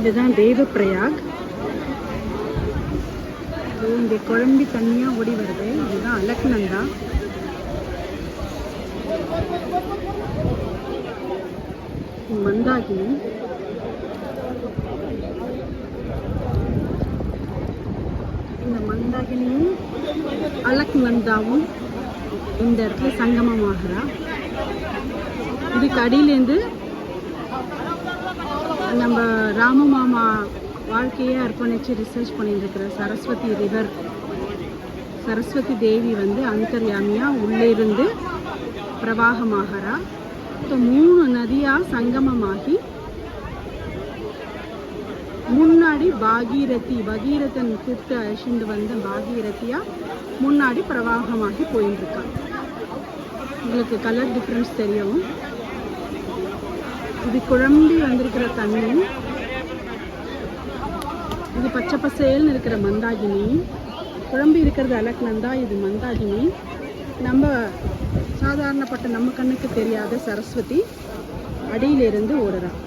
இதுதான் தேவ பிரயாக் இங்கே குழம்பி தண்ணியாக ஓடி வருது. இதுதான் அலக்நந்தா. மந்தாகினி இந்த மந்தாகினியும் அலக்நந்தாவும் இந்த இடத்துல சங்கமமாகிறா. இதுக்கு அடியிலேருந்து ராம மாமா வாழ்க்கையை அர்ப்பணித்து ரிசர்ச் பண்ணியிருக்கிற சரஸ்வதி ரிவர் சரஸ்வதி தேவி வந்து அந்தர்யாமியாக உள்ளே இருந்து பிரவாகமாகறா. ஸோ மூணு நதியாக சங்கமமாகி முன்னாடி பாகீரதி பகீரதன் கூப்பிட்டு அழிச்சுட்டு வந்த பாகீரதியாக முன்னாடி பிரவாகமாகி போயின்னு உங்களுக்கு கலர் டிஃப்ரென்ஸ் தெரியும். இது குழம்பி வந்திருக்கிற தண்ணி இது பச்சை பசேல்னு இருக்கிற மந்தாகினி. குழம்பு இருக்கிறது அலக்னந்தா இது மந்தாகினி. நம்ம சாதாரணப்பட்ட நம்ம கண்ணுக்கு தெரியாத சரஸ்வதி அடியிலிருந்து ஓடுறான்